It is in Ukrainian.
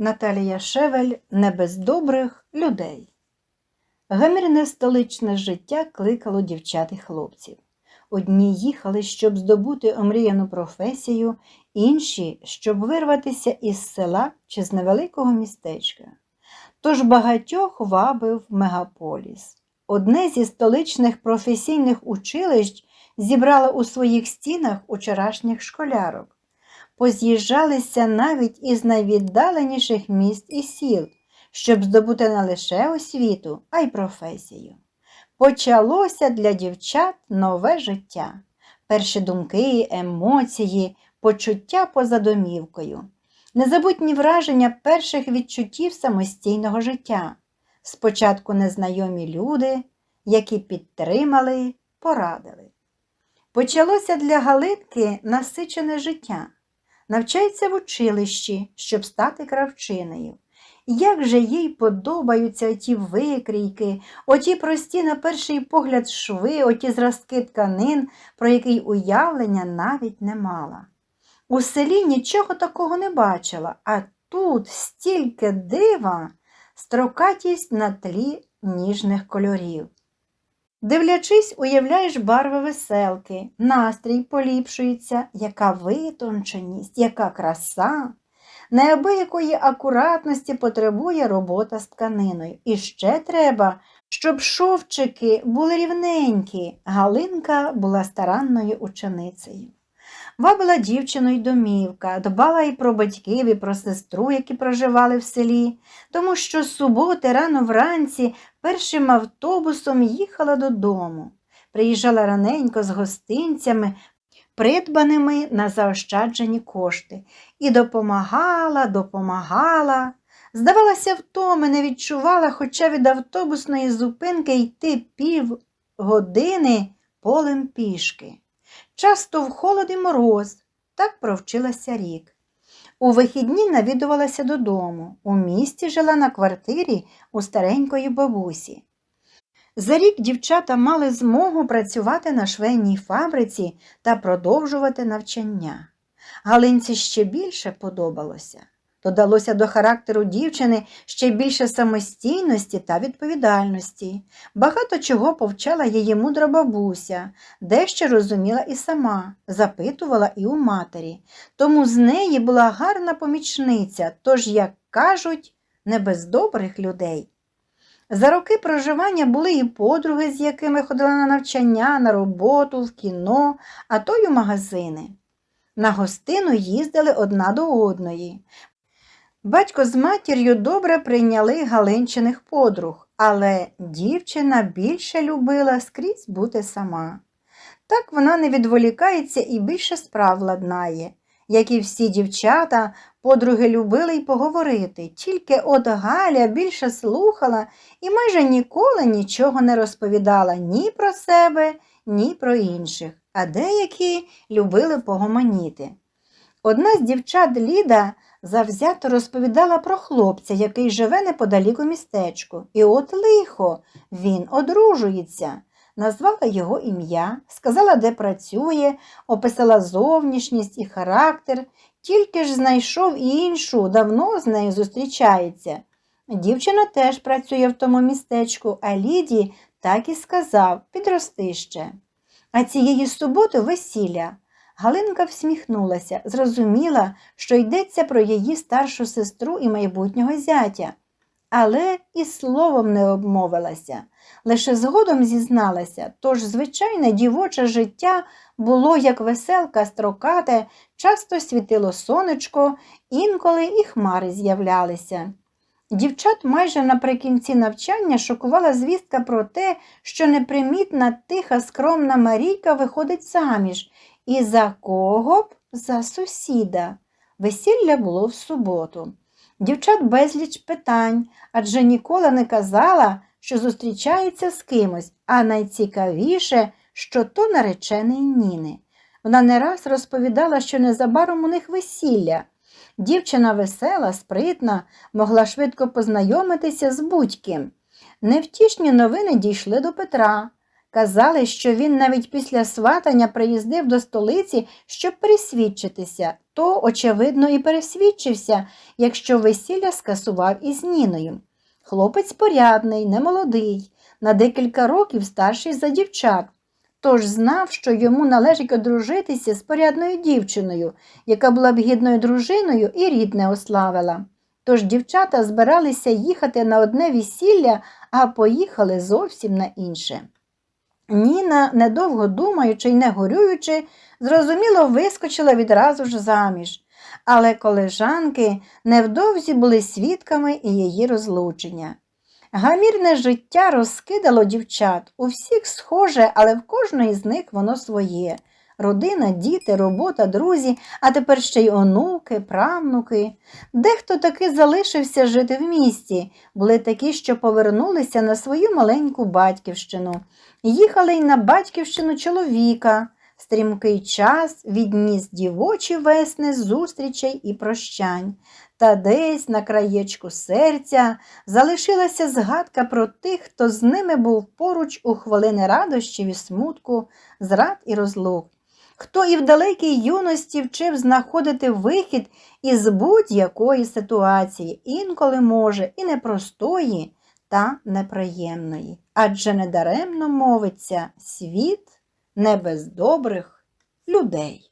Наталія Шевель не без добрих людей. Гамірне столичне життя кликало дівчат і хлопців. Одні їхали, щоб здобути омріяну професію, інші, щоб вирватися із села чи з невеликого містечка. Тож багатьох вабив мегаполіс. Одне зі столичних професійних училищ зібрало у своїх стінах учорашніх школярок поз'їжджалися навіть із найвіддаленіших міст і сіл, щоб здобути не лише освіту, а й професію. Почалося для дівчат нове життя, перші думки, емоції, почуття поза домівкою, незабутні враження перших відчуттів самостійного життя, спочатку незнайомі люди, які підтримали, порадили. Почалося для Галитки насичене життя навчається в училищі, щоб стати кравчинею. Як же їй подобаються ті викрійки, оті прості, на перший погляд, шви, оті зразки тканин, про який уявлення навіть не мала. У селі нічого такого не бачила, а тут стільки дива, строкатість на тлі ніжних кольорів. Дивлячись, уявляєш барви веселки, настрій поліпшується, яка витонченість, яка краса. Неабиякої акуратності потребує робота з тканиною. І ще треба, щоб шовчики були рівненькі. Галинка була старанною ученицею. Вабила дівчину й домівка, дбала і про батьків, і про сестру, які проживали в селі, тому що з суботи рано вранці першим автобусом їхала додому. Приїжджала раненько з гостинцями, придбаними на заощаджені кошти, і допомагала, допомагала. Здавалося, втоми не відчувала, хоча від автобусної зупинки йти пів години полем пішки. Часто в холод і мороз, так провчилася рік. У вихідні навідувалася додому. У місті жила на квартирі у старенької бабусі. За рік дівчата мали змогу працювати на швейній фабриці та продовжувати навчання. Галинці ще більше подобалося. Додалося до характеру дівчини ще більше самостійності та відповідальності. Багато чого повчала її мудра бабуся, дещо розуміла і сама, запитувала і у матері. Тому з неї була гарна помічниця, тож, як кажуть, не без добрих людей. За роки проживання були і подруги, з якими ходила на навчання, на роботу, в кіно, а то й у магазини. На гостину їздили одна до одної. Батько з матір'ю добре прийняли галинчиних подруг, але дівчина більше любила скрізь бути сама. Так вона не відволікається і більше справ ладнає. Як і всі дівчата, подруги любили й поговорити, тільки от Галя більше слухала і майже ніколи нічого не розповідала ні про себе, ні про інших, а деякі любили погомоніти. Одна з дівчат Ліда завзято розповідала про хлопця, який живе неподалік у містечку. І от лихо, він одружується. Назвала його ім'я, сказала, де працює, описала зовнішність і характер, тільки ж знайшов іншу, давно з нею зустрічається. Дівчина теж працює в тому містечку, а Ліді так і сказав підрости ще. А цієї суботи весілля. Галинка всміхнулася, зрозуміла, що йдеться про її старшу сестру і майбутнього зятя, але і словом не обмовилася, лише згодом зізналася, тож звичайне дівоче життя було, як веселка строкате, часто світило сонечко, інколи і хмари з'являлися. Дівчат майже наприкінці навчання шокувала звістка про те, що непримітна тиха скромна Марійка виходить заміж і за кого б за сусіда. Весілля було в суботу. Дівчат безліч питань, адже ніколи не казала, що зустрічається з кимось, а найцікавіше, що то наречений Ніни. Вона не раз розповідала, що незабаром у них весілля. Дівчина весела, спритна, могла швидко познайомитися з будь-ким. Невтішні новини дійшли до Петра. Казали, що він навіть після сватання приїздив до столиці, щоб пересвідчитися, то, очевидно, і пересвідчився, якщо весілля скасував із Ніною. Хлопець порядний, немолодий, на декілька років старший за дівчат, тож знав, що йому належить одружитися з порядною дівчиною, яка була б гідною дружиною і рідне ославила. Тож дівчата збиралися їхати на одне весілля, а поїхали зовсім на інше. Ніна, недовго думаючи й не горюючи, зрозуміло вискочила відразу ж заміж, але колежанки невдовзі були свідками і її розлучення. Гамірне життя розкидало дівчат, у всіх схоже, але в кожної з них воно своє. Родина, діти, робота, друзі, а тепер ще й онуки, правнуки. Дехто таки залишився жити в місті, були такі, що повернулися на свою маленьку батьківщину. Їхали й на батьківщину чоловіка. Стрімкий час відніс дівочі весни зустрічей і прощань. Та десь на краєчку серця залишилася згадка про тих, хто з ними був поруч у хвилини радощів і смутку, зрад і розлук. Хто і в далекій юності вчив знаходити вихід із будь-якої ситуації, інколи може і непростої, та неприємної. Адже недаремно мовиться світ не без добрих людей.